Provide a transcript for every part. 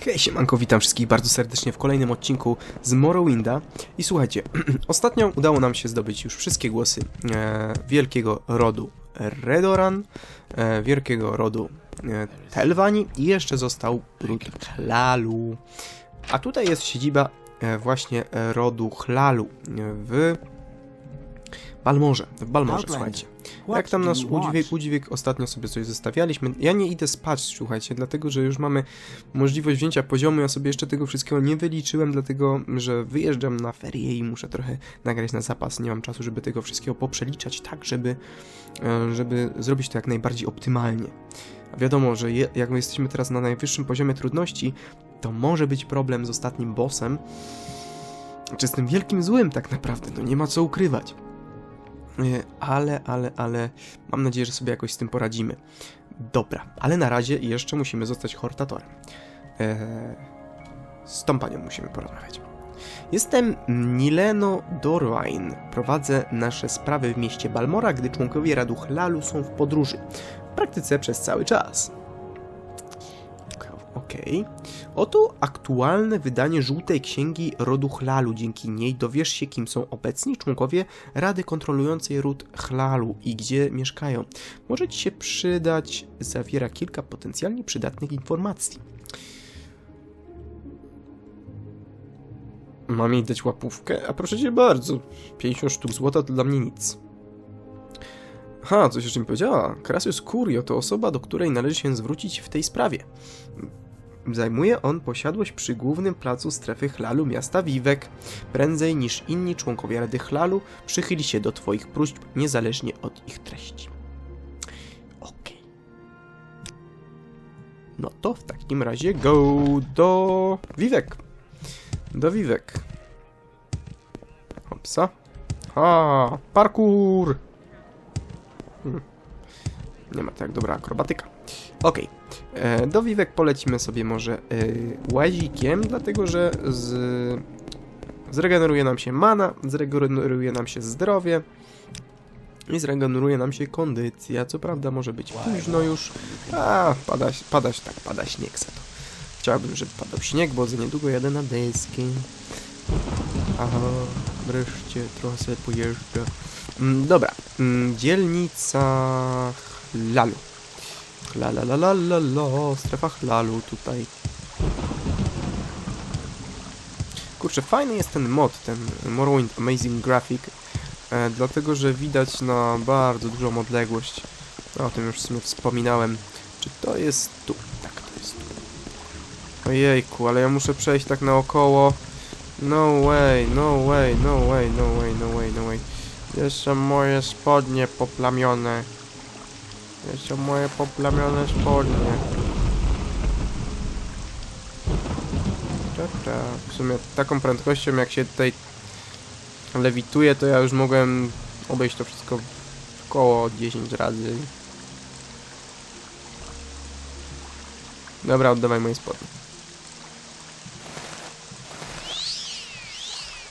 Hej, siemanko, witam wszystkich bardzo serdecznie w kolejnym odcinku z Morrowinda. I słuchajcie, ostatnio udało nam się zdobyć już wszystkie głosy e, wielkiego rodu Redoran, e, wielkiego rodu e, Telvani i jeszcze został ród Chlalu. A tutaj jest siedziba e, właśnie e, rodu Chlalu e, w Balmorze, w Balmorze, słuchajcie. Jak tam nasz udźwięk, udźwięk ostatnio sobie coś zostawialiśmy. Ja nie idę spać, słuchajcie, dlatego że już mamy możliwość wzięcia poziomu. Ja sobie jeszcze tego wszystkiego nie wyliczyłem, dlatego że wyjeżdżam na ferie i muszę trochę nagrać na zapas. Nie mam czasu, żeby tego wszystkiego poprzeliczać tak, żeby, e, żeby zrobić to jak najbardziej optymalnie. A wiadomo, że je, jak my jesteśmy teraz na najwyższym poziomie trudności, to może być problem z ostatnim bossem. Czy z tym wielkim złym tak naprawdę, no nie ma co ukrywać. E, Ale, ale, ale mam nadzieję, że sobie jakoś z tym poradzimy. Dobra, ale na razie jeszcze musimy zostać hortatorem. Eee, z tą panią musimy porozmawiać. Jestem Nileno Dorwain. Prowadzę nasze sprawy w mieście Balmora, gdy członkowie Radu Chlalu są w podróży. W praktyce przez cały czas. Okej. Oto aktualne wydanie żółtej księgi rodu Chlalu. Dzięki niej dowiesz się, kim są obecni członkowie Rady kontrolującej ród Chlalu i gdzie mieszkają. Może Ci się przydać. Zawiera kilka potencjalnie przydatnych informacji. Mam jej dać łapówkę? A proszę Cię bardzo. 50 sztuk złota to dla mnie nic. Ha, coś jeszcze mi powiedziała. Crassus Curio to osoba, do której należy się zwrócić w tej sprawie. Zajmuje on posiadłość przy głównym placu strefy Chlalu miasta Wiwek. Prędzej niż inni członkowie Rady Chlalu przychyli się do Twoich próśb niezależnie od ich treści. Okej. No to w takim razie go do Wiwek. Do Wiwek. Hopsa. A, parkour! Hmm. Nie ma tak dobra akrobatyka. Okej. E, Do Wiwek polecimy sobie może e, łazikiem, dlatego że z... zregeneruje nam się mana, zregeneruje nam się zdrowie i zregeneruje nam się kondycja. Co prawda może być późno już. A, pada, pada, tak, pada śnieg za to. Chciałbym, żeby padał śnieg, bo za niedługo jadę na deski. Aha, wreszcie trochę pojeżdżę. Mm, dobra, mm, dzielnica Lalu. La la la la la la, strefa chlalu tutaj. Kurczę, fajny jest ten mod, ten Morrowind Amazing Graphic, e, dlatego że widać na bardzo dużą odległość. No, o tym już w sumie wspominałem. Czy to jest tu? Tak, to jest tu. Ojejku, ale ja muszę przejść tak naokoło. No way, no way, no way, no way, no way, no way. Jeszcze moje spodnie poplamione. Jeszcze moje poplamione spodnie. Ta, ta. W sumie taką prędkością jak się tutaj lewituje, to ja już mogłem obejść to wszystko koło 10 razy. Dobra, oddawaj moje spodnie.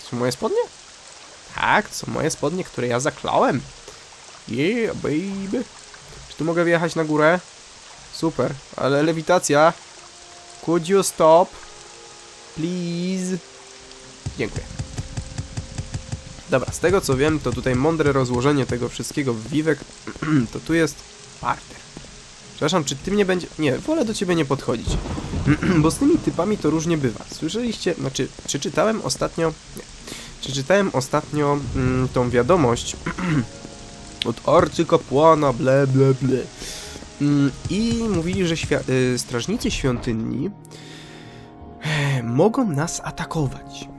Są moje spodnie? Tak, to są moje spodnie, które ja zaklałem. Yeah, baby. Tu mogę wjechać na górę? Super, ale lewitacja. Could you stop? Please. Dziękuję. Dobra, z tego co wiem, to tutaj mądre rozłożenie tego wszystkiego w wiwek, to tu jest parter. Przepraszam, czy ty mnie będzie... Nie, wolę do ciebie nie podchodzić. Bo z tymi typami to różnie bywa. Słyszeliście, znaczy, czy czytałem ostatnio... Nie. Czy czytałem ostatnio mm, tą wiadomość od arcykapłana, ble, ble, ble. Mm, I mówili, że y, strażnicy świątyni eh, mogą nas atakować.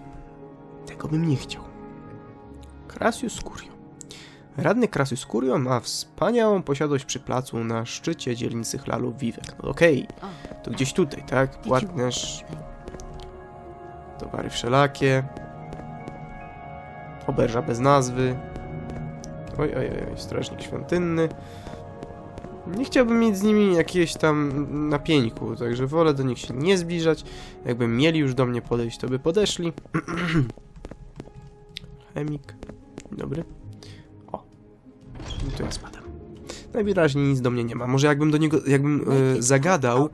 Tego bym nie chciał. Crassus Curio. Radny Crassus Curio ma wspaniałą posiadłość przy placu na szczycie dzielnicy Chlalu Vivek. No okej, to gdzieś tutaj, tak? Płatnerz, towary wszelakie, oberża bez nazwy, oj, oj, oj, strażnik świątynny. Nie chciałbym mieć z nimi jakiegoś tam napieńku, także wolę do nich się nie zbliżać. Jakby mieli już do mnie podejść, to by podeszli. Chemik. Dobry. O. I tu ja spadam. Najwyraźniej nic do mnie nie ma. Może jakbym do niego, jakbym e, zagadał,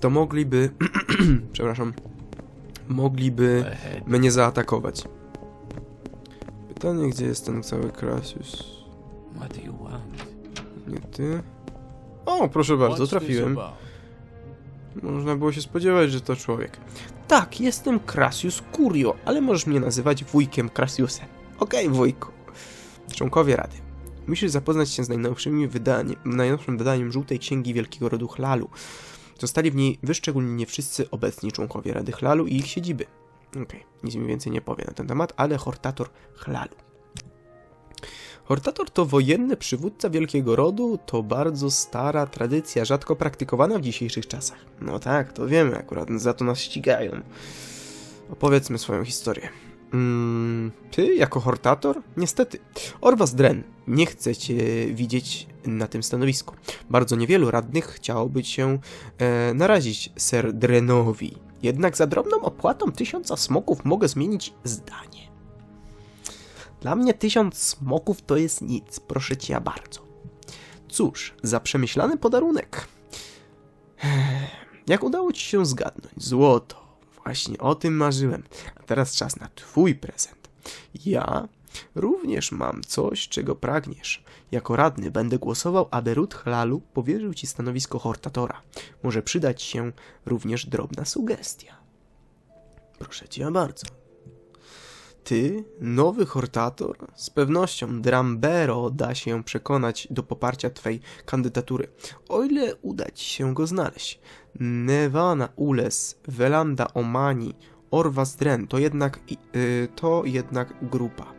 to mogliby, przepraszam, mogliby mnie zaatakować. Pytanie, gdzie jest ten cały Krasius? What do you want? Nie ty? O, proszę bardzo, trafiłem. Można było się spodziewać, że to człowiek. Tak, jestem Krasius Curio, ale możesz mnie nazywać wujkiem Krasiusem. Okej, wujku. Członkowie Rady. Musisz zapoznać się z najnowszymi wydanie, najnowszym wydaniem Żółtej Księgi Wielkiego Rodu Chlalu. Zostali w niej wyszczególnieni wszyscy obecni członkowie Rady Chlalu i ich siedziby. Okej, nic mi więcej nie powie na ten temat, ale Hortator Chlalu. Hortator to wojenny przywódca wielkiego rodu, to bardzo stara tradycja, rzadko praktykowana w dzisiejszych czasach. No tak, to wiemy akurat, za to nas ścigają. Opowiedzmy swoją historię. Mm, ty, jako Hortator? Niestety. Orwas Dren nie chce cię widzieć na tym stanowisku. Bardzo niewielu radnych chciałoby się e, narazić Ser Drenowi. Jednak za drobną opłatą tysiąca smoków mogę zmienić zdanie. Dla mnie tysiąc smoków to jest nic, proszę cię bardzo. Cóż, za przemyślany podarunek. Jak udało ci się zgadnąć? Złoto. Właśnie o tym marzyłem. A teraz czas na twój prezent. Ja również mam coś, czego pragniesz. Jako radny będę głosował, aby Ród Hlalu powierzył ci stanowisko Hortatora. Może przydać się również drobna sugestia. Proszę cię bardzo. Ty, nowy Hortator? Z pewnością Drambero da się przekonać do poparcia twej kandydatury, o ile uda ci się go znaleźć. Nevana Ules, Velanda Omani, Orwas Dren to jednak, i- y, to jednak grupa.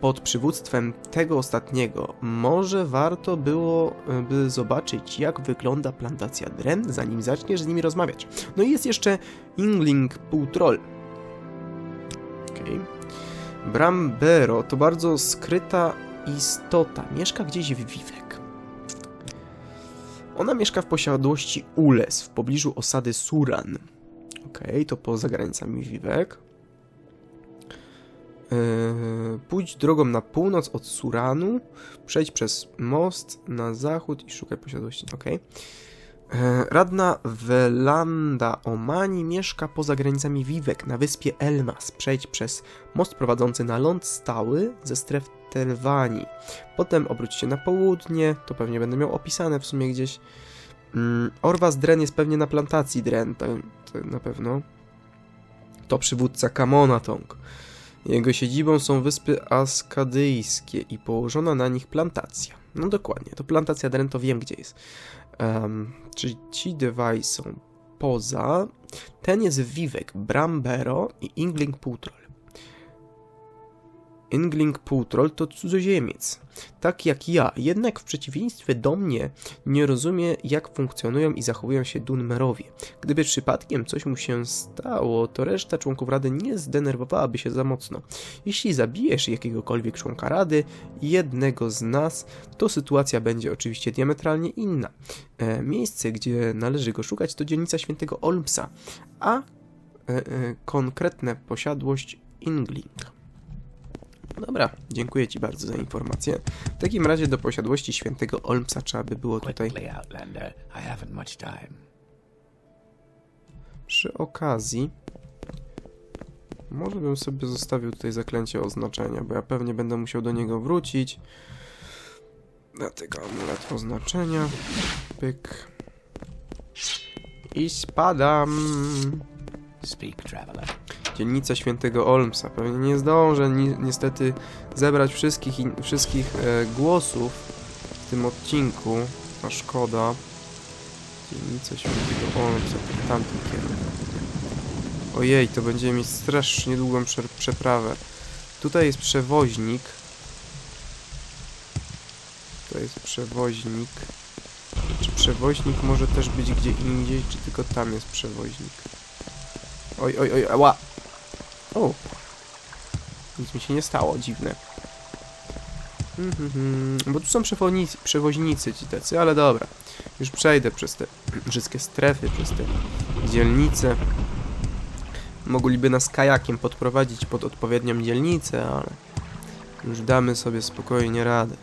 Pod przywództwem tego ostatniego może warto było y, by zobaczyć, jak wygląda plantacja Dren, zanim zaczniesz z nimi rozmawiać. No i jest jeszcze Ingling Półtroll. Okej. Brambero to bardzo skryta istota. Mieszka gdzieś w Vivek. Ona mieszka w posiadłości Ules, w pobliżu osady Suran. Okej, to poza granicami Vivek. Yy, pójdź drogą na północ od Suranu, przejdź przez most na zachód i szukaj posiadłości. Okej. E, Radna Welanda Omani mieszka poza granicami Vivek na wyspie Elmas. Przejdź przez most prowadzący na ląd stały ze stref Telwani. Potem obróć się na południe, to pewnie będę miał opisane w sumie gdzieś. Mm, Orwas Dren jest pewnie na plantacji Dren, to, to na pewno. To przywódca Kamonatong. Jego siedzibą są wyspy Askadyjskie i położona na nich plantacja. No dokładnie, to plantacja Dren to wiem gdzie jest. Czyli ci dwaj są poza. Ten jest Vivek, Brambero i Ingling Półtroll. Ingling Półtroll to cudzoziemiec, tak jak ja, jednak w przeciwieństwie do mnie nie rozumie, jak funkcjonują i zachowują się Dunmerowie. Gdyby przypadkiem coś mu się stało, to reszta członków Rady nie zdenerwowałaby się za mocno. Jeśli zabijesz jakiegokolwiek członka Rady, jednego z nas, to sytuacja będzie oczywiście diametralnie inna. E, miejsce, gdzie należy go szukać, to dzielnica świętego Olmsa, a e, e, konkretne posiadłość Ingling. Dobra, dziękuję Ci bardzo za informację. W takim razie do posiadłości świętego Olmsa trzeba by było tutaj przy okazji. Może bym sobie zostawił tutaj zaklęcie oznaczenia, bo ja pewnie będę musiał do niego wrócić. Dlatego amulet oznaczenia. Pyk. I spadam. Speak, traveler. Dzielnica Świętego Olmsa. Pewnie nie zdążę ni niestety zebrać wszystkich, wszystkich e, głosów w tym odcinku. A szkoda. Dzielnica Świętego Olmsa, w tamtym kierunku. Ojej, to będziemy mieć strasznie długą prze przeprawę. Tutaj jest przewoźnik. To jest przewoźnik. Czy przewoźnik może też być gdzie indziej, czy tylko tam jest przewoźnik? Oj, oj, oj, ała! O! Nic mi się nie stało, dziwne. Mhm. Bo tu są przewoźnicy, ci tacy, ale dobra. Już przejdę przez te wszystkie strefy, przez te dzielnice. Mogliby nas kajakiem podprowadzić pod odpowiednią dzielnicę, ale już damy sobie spokojnie radę.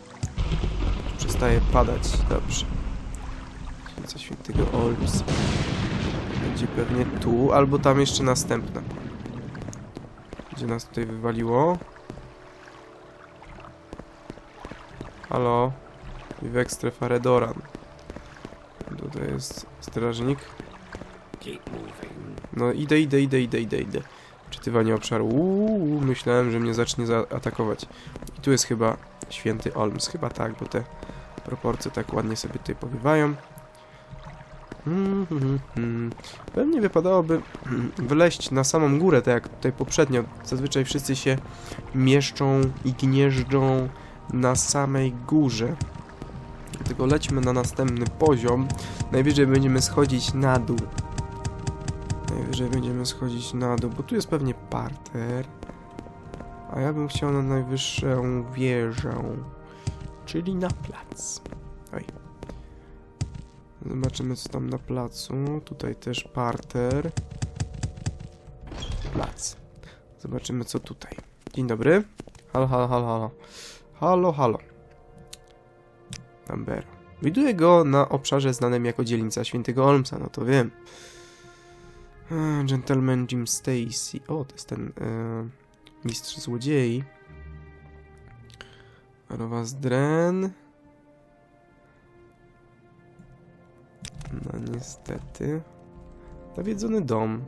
Przestaje padać. Dobrze. Święca świętego Olps. Będzie pewnie tu, albo tam jeszcze następna. Gdzie nas tutaj wywaliło? Halo? Vivek strefa Redoran. Tutaj jest strażnik. No idę, idę, idę, idę, idę, idę. Czytywanie obszaru. Uuu, myślałem, że mnie zacznie zaatakować. I tu jest chyba święty Olms. Chyba tak, bo te proporcje tak ładnie sobie tutaj powiewają. Mm, mm, mm. Pewnie wypadałoby wyleźć na samą górę, tak jak tutaj poprzednio. Zazwyczaj wszyscy się mieszczą i gnieżdżą na samej górze. Dlatego lećmy na następny poziom. Najwyżej będziemy schodzić na dół. Najwyżej będziemy schodzić na dół, bo tu jest pewnie parter. A ja bym chciał na najwyższą wieżę. Czyli na plac. Oj. Zobaczymy co tam na placu. Tutaj też parter. Plac. Zobaczymy co tutaj. Dzień dobry. Halo, halo, halo, halo. Halo, halo. Lambert. Widuję go na obszarze znanym jako dzielnica Świętego Olmsa, no to wiem. E, Gentleman Jim Stacy. O, to jest ten e, mistrz złodziei. Rowas Dren. No niestety. Nawiedzony dom.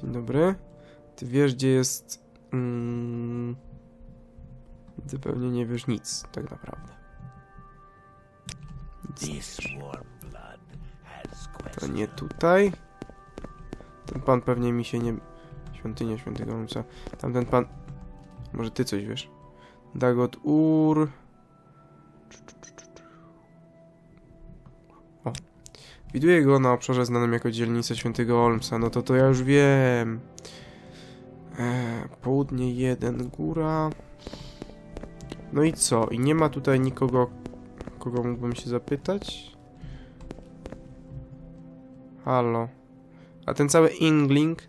Dzień dobry. Ty wiesz, gdzie jest... Mm, zupełnie nie wiesz nic, tak naprawdę. Nic To nie tutaj. Ten pan pewnie mi się nie... Świątynia Świętego Ojca. Tamten pan... Może ty coś wiesz? Dagot Ur... Widuję go na obszarze znanym jako dzielnica Świętego Olmsa. No to to ja już wiem. Eee, południe 1, góra... No i co? I nie ma tutaj nikogo, kogo mógłbym się zapytać? Halo. A ten cały Ingling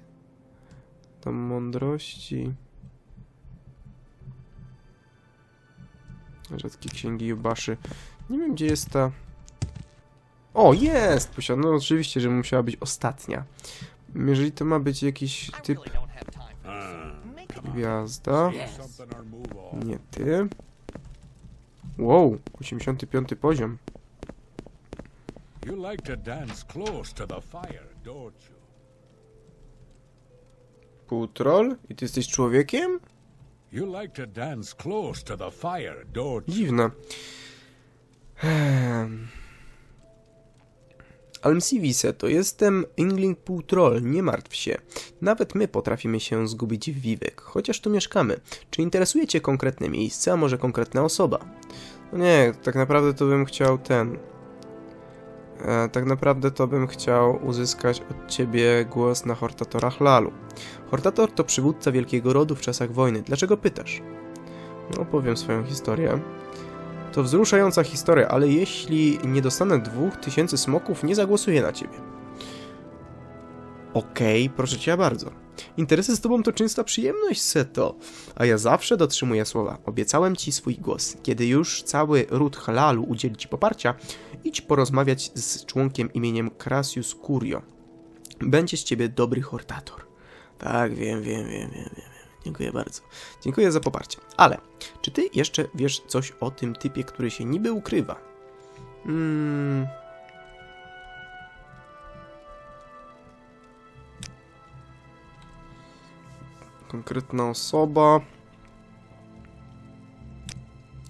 to mądrości. Rzadkie księgi Jubaszy. Nie wiem, gdzie jest ta... O, jest! Posiada. No oczywiście, że musiała być ostatnia. Jeżeli to ma być jakiś typ gwiazda. Nie ty. Wow, 85 poziom. You like to dance close to the fire, don't you? Półtroll? I ty jesteś człowiekiem? You like to dance close to the fire, don't you? Dziwne. Ehm. Almsivise, to jestem Ingling Półtroll, nie martw się. Nawet my potrafimy się zgubić w Wiwek, chociaż tu mieszkamy. Czy interesuje cię konkretne miejsce, a może konkretna osoba? No nie, tak naprawdę to bym chciał ten... E, tak naprawdę to bym chciał uzyskać od ciebie głos na Hortatora Hlalu. Hortator to przywódca wielkiego rodu w czasach wojny. Dlaczego pytasz? No, opowiem swoją historię. To wzruszająca historia, ale jeśli nie dostanę dwóch tysięcy smoków, nie zagłosuję na ciebie. Okej, proszę cię bardzo. Interesy z tobą to czysta przyjemność, Seto. A ja zawsze dotrzymuję słowa. Obiecałem ci swój głos. Kiedy już cały ród Halalu udzieli ci poparcia, idź porozmawiać z członkiem imieniem Crasius Curio. Będzie z ciebie dobry hortator. Tak, wiem, wiem, wiem, wiem, wiem. Dziękuję bardzo. Dziękuję za poparcie. Ale, czy ty jeszcze wiesz coś o tym typie, który się niby ukrywa? Hmm. Konkretna osoba.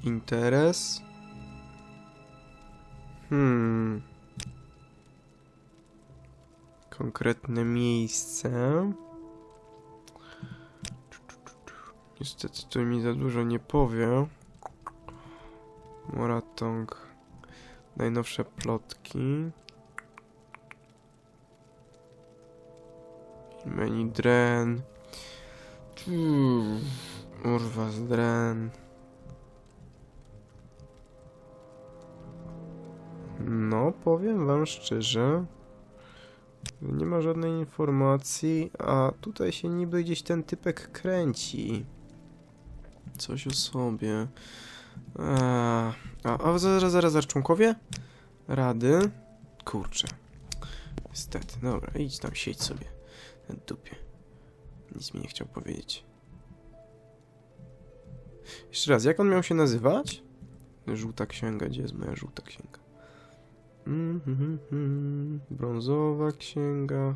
Interes. Hmm. Konkretne miejsce. Niestety to mi za dużo nie powie. Moratong. Najnowsze plotki. Menu Dren. Hmm. Urwa z Dren. No, powiem wam szczerze. Nie ma żadnej informacji, a tutaj się niby gdzieś ten typek kręci. Coś o sobie. Eee, a, a zaraz, zaraz, zaraz, członkowie? Rady? Kurczę. Niestety, dobra, idź tam, siedź sobie. Na dupie. Nic mi nie chciał powiedzieć. Jeszcze raz, jak on miał się nazywać? Żółta księga, gdzie jest moja żółta księga? Mm, mm, mm, brązowa księga,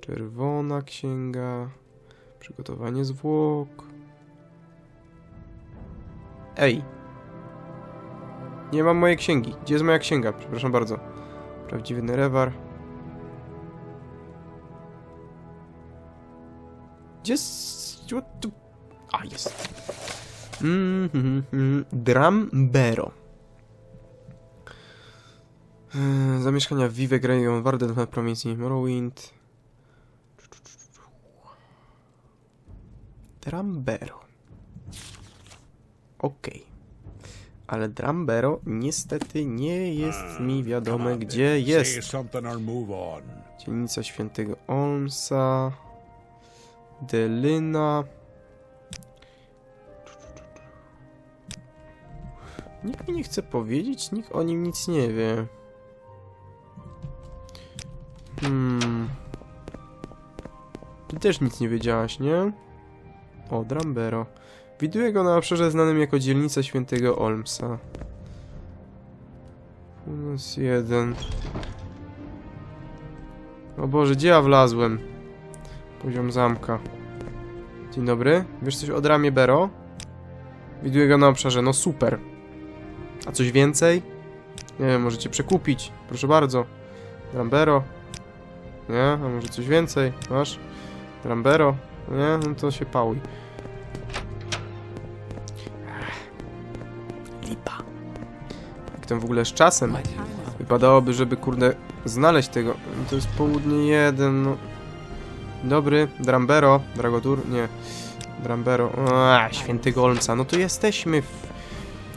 czerwona księga, przygotowanie zwłok. Ej! Nie mam mojej księgi. Gdzie jest moja księga? Przepraszam bardzo. Prawdziwy Nerewar. Gdzie jest... A, jest. Mm, mm, mm. Drambero. Eee, Zamieszkania Vivek Region Warden w prowincji Morrowind. Drambero. Okej. Ale Drambero niestety nie jest mi wiadome, gdzie jest. Dzielnica Świętego Olmsa. Delyna. Nikt mi nie chce powiedzieć, nikt o nim nic nie wie. Hmm. Ty też nic nie wiedziałaś, nie? O, Drambero. Widuję go na obszarze znanym jako dzielnica Świętego Olmsa. Północ jeden. O Boże, gdzie ja wlazłem? Poziom zamka. Dzień dobry. Wiesz coś o dramie Bero? Widuję go na obszarze. No super. A coś więcej? Nie wiem, możecie przekupić. Proszę bardzo. Drambero. Nie? A może coś więcej? Masz? Drambero. Nie? No to się pałuj. Jak tam w ogóle z czasem? Wypadałoby, żeby kurde znaleźć tego. No To jest południe jeden, no. Dobry, Drambero, Dragodur, nie. Drambero, a, świętego Olmsa, no to jesteśmy w...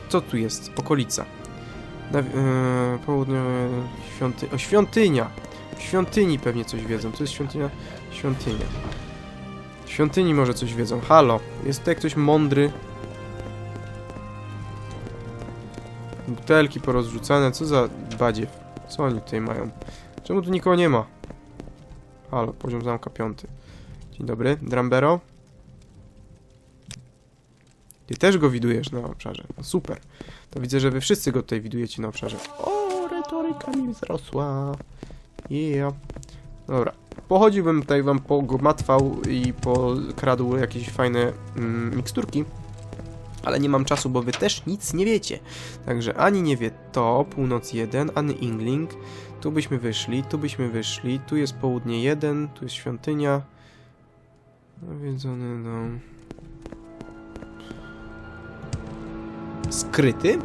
Co tu jest? Okolica. Na, yy, południowe... Świąty... O, świątynia! W świątyni pewnie coś wiedzą. To jest świątynia? Świątynia. W świątyni może coś wiedzą. Halo, jest tutaj ktoś mądry? Butelki porozrzucane, co za badziew? Co oni tutaj mają? Czemu tu nikogo nie ma? Halo, poziom zamka piąty. Dzień dobry, Drambero. Ty też go widujesz na obszarze. No super. To widzę, że wy wszyscy go tutaj widujecie na obszarze. O, retoryka mi wzrosła. Yeah. Dobra. Pochodziłbym tutaj wam pogmatwał i pokradł jakieś fajne mm, miksturki. Ale nie mam czasu, bo wy też nic nie wiecie. Także ani nie wie to, północ 1, ani Ingling. Tu byśmy wyszli, tu byśmy wyszli, tu jest południe 1, tu jest świątynia. Nawiedzony dom. Skryty?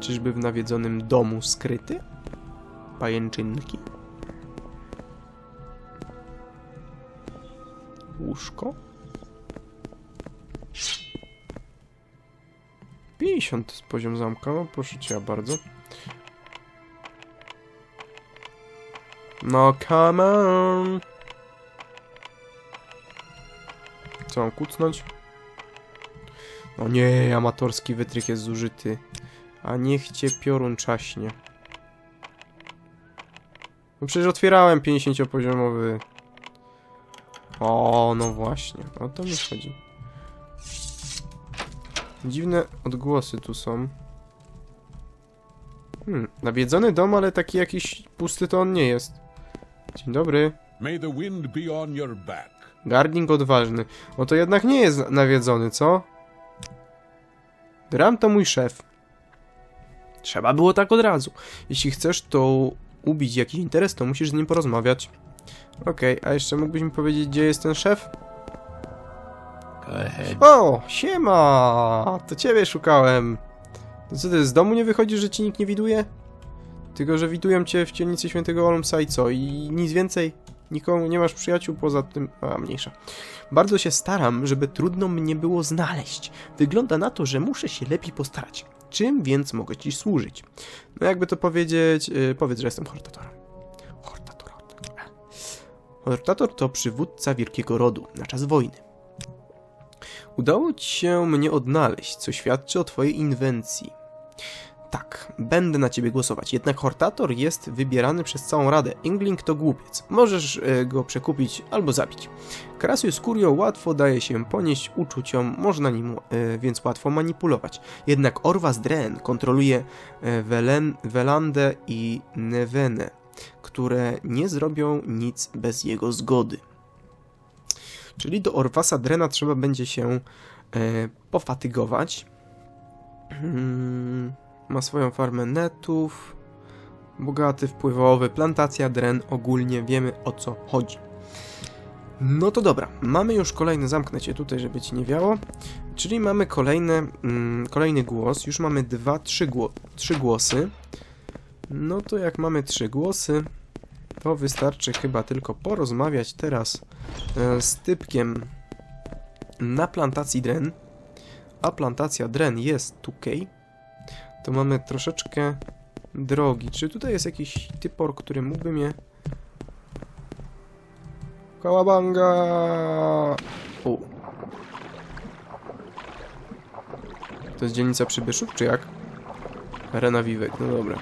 Czyżby w nawiedzonym domu skryty? Pajęczynki? Łóżko? 50 to jest poziom zamka, no proszę cię bardzo. No come on! Co mam kucnąć? No nie, amatorski wytrych jest zużyty. A niech cię piorun czaśnie. No przecież otwierałem 50-poziomowy. O, no właśnie. O to mi chodzi. Dziwne odgłosy tu są. Hmm, nawiedzony dom, ale taki jakiś pusty to on nie jest. Dzień dobry. May the wind be on your back. Garding odważny. O to jednak nie jest nawiedzony, co? Dram to mój szef. Trzeba było tak od razu. Jeśli chcesz to ubić jakiś interes, to musisz z nim porozmawiać. Okej, a jeszcze mógłbyś mi powiedzieć, gdzie jest ten szef? O, siema! To ciebie szukałem. Co ty, z domu nie wychodzisz, że ci nikt nie widuje? Tylko, że widują cię w dzielnicy Świętego Olmsa i co? I nic więcej? Nikomu nie masz przyjaciół poza tym... A, mniejsza. Bardzo się staram, żeby trudno mnie było znaleźć. Wygląda na to, że muszę się lepiej postarać. Czym więc mogę ci służyć? No jakby to powiedzieć... Yy, powiedz, że jestem hortatorem. Hortator, hortator. Hortator to przywódca wielkiego rodu na czas wojny. Udało ci się mnie odnaleźć, co świadczy o twojej inwencji. Tak, będę na ciebie głosować. Jednak Hortator jest wybierany przez całą Radę. Ingling to głupiec. Możesz e, go przekupić albo zabić. Cassius Curio łatwo daje się ponieść uczuciom, można nim e, więc łatwo manipulować. Jednak Orwas Dren kontroluje e, Welen, Welandę i Nevenę, które nie zrobią nic bez jego zgody. Czyli do Orwasa Drena trzeba będzie się e, pofatygować. Hmm, ma swoją farmę netów. Bogaty, wpływowy, plantacja dren, ogólnie wiemy o co chodzi. No to dobra, mamy już kolejny, zamknę cię tutaj, żeby ci nie wiało. Czyli mamy kolejne, mm, kolejny głos, już mamy dwa, trzy, gło trzy głosy. No to jak mamy trzy głosy, to wystarczy chyba tylko porozmawiać teraz e, z typkiem na plantacji dren. A plantacja dren jest tutaj. To mamy troszeczkę drogi. Czy tutaj jest jakiś typor, który mógłby mnie... Kałabanga! To jest dzielnica Przybyszów, czy jak? Arena Wiwek, no dobra.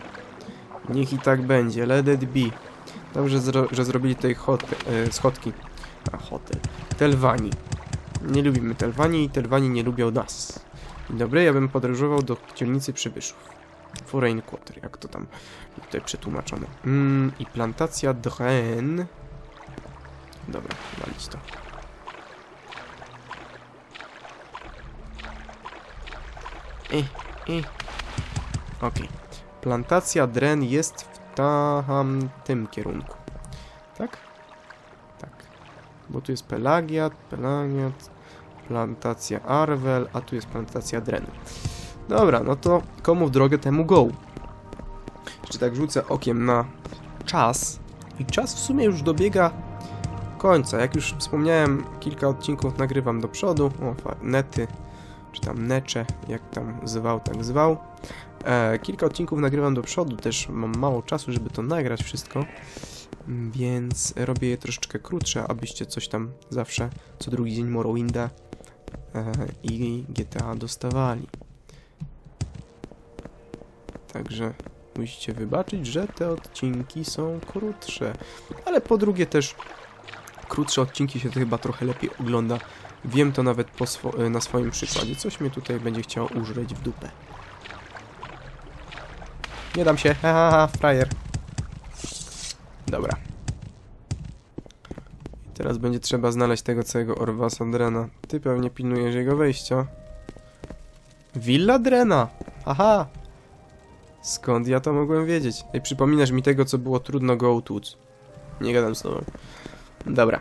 Niech i tak będzie, let it be. Dobrze, zro że zrobili tutaj hotel, e, schodki. A, hotel. Telwani. Nie lubimy Telwani i Telwani nie lubią nas. Dzień dobry, ja bym podróżował do dzielnicy Przybyszów. Foreign Quarter, jak to tam tutaj przetłumaczono. Mm, I plantacja Dren. Dobra, walić to. I, i. Okej. Plantacja Dren jest w tamtym kierunku. Tak? Tak. Bo tu jest Pelagiat, Pelagiat, plantacja Arwel, a tu jest plantacja Dren. Dobra, no to komu w drogę temu go. Jeszcze tak rzucę okiem na czas. I czas w sumie już dobiega końca. Jak już wspomniałem, kilka odcinków nagrywam do przodu. O, nety, czy tam necze, jak tam zwał, tak zwał. E, kilka odcinków nagrywam do przodu, też mam mało czasu, żeby to nagrać wszystko. Mm, Więc robię je troszeczkę krótsze, abyście coś tam zawsze co drugi dzień Morrowinda e, i GTA dostawali. Także musicie wybaczyć, że te odcinki są krótsze. Ale po drugie też krótsze odcinki się to chyba trochę lepiej ogląda. Wiem to nawet swo- na swoim przykładzie. Coś mnie tutaj będzie chciało użreć w dupę. Nie dam się. Ha, ha, frajer. Dobra. Teraz będzie trzeba znaleźć tego całego Orwasa Drena. Ty pewnie pilnujesz jego wejścia. Villa Drena! Aha! Skąd ja to mogłem wiedzieć? Ej, przypominasz mi tego, co było trudno go utłuc. Nie gadam z tobą. Dobra.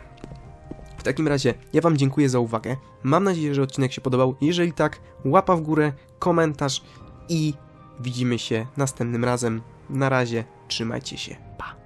W takim razie, ja wam dziękuję za uwagę. Mam nadzieję, że odcinek się podobał. Jeżeli tak, łapa w górę, komentarz i widzimy się następnym razem. Na razie, trzymajcie się. Pa!